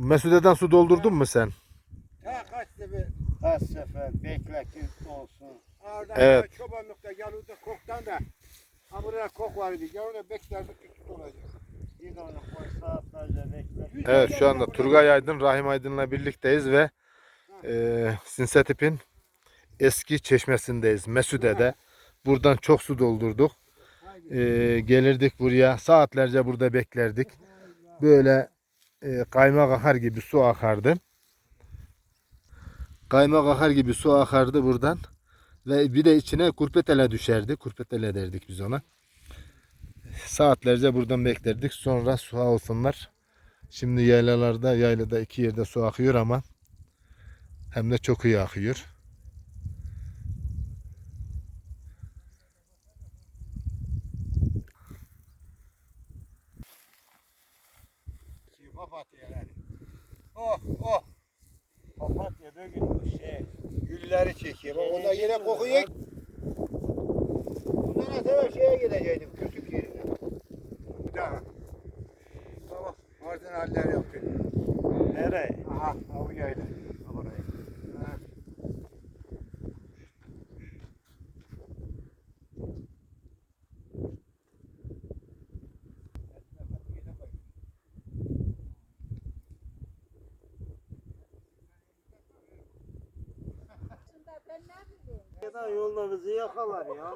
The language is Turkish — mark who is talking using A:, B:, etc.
A: Mesude'den su doldurdun mu sen?
B: Ha kaç sefer.
C: Kaç sefer bekletin olsun.
B: Orada
A: Evet.
B: çobanlıkta yanında koktan da. Ha burada kok var idi. Yanında beklerdik küçük olacak.
A: Evet şu anda Turgay Aydın, Rahim Aydın'la birlikteyiz ve e, Sinsatip'in eski çeşmesindeyiz. Mesude'de. Buradan çok su doldurduk. E, gelirdik buraya. Saatlerce burada beklerdik. Böyle e, kaymak akar gibi su akardı. Kaymak akar gibi su akardı buradan. Ve bir de içine kurpetele düşerdi. Kurpetele derdik biz ona. Saatlerce buradan beklerdik. Sonra su olsunlar. Şimdi yaylalarda, yaylada iki yerde su akıyor ama hem de çok iyi akıyor.
B: Papatya yani. Oh oh.
C: Papatya bugün bu şey.
B: Gülleri çekiyor. Bak onda yine kokuyor. Bundan sonra şeye gidecektim. Kütük yerine. Bir daha. Tamam. Oradan haller yapıyor.
C: Nereye?
B: Aha. Avu
C: Ya da yolda yakalar ya.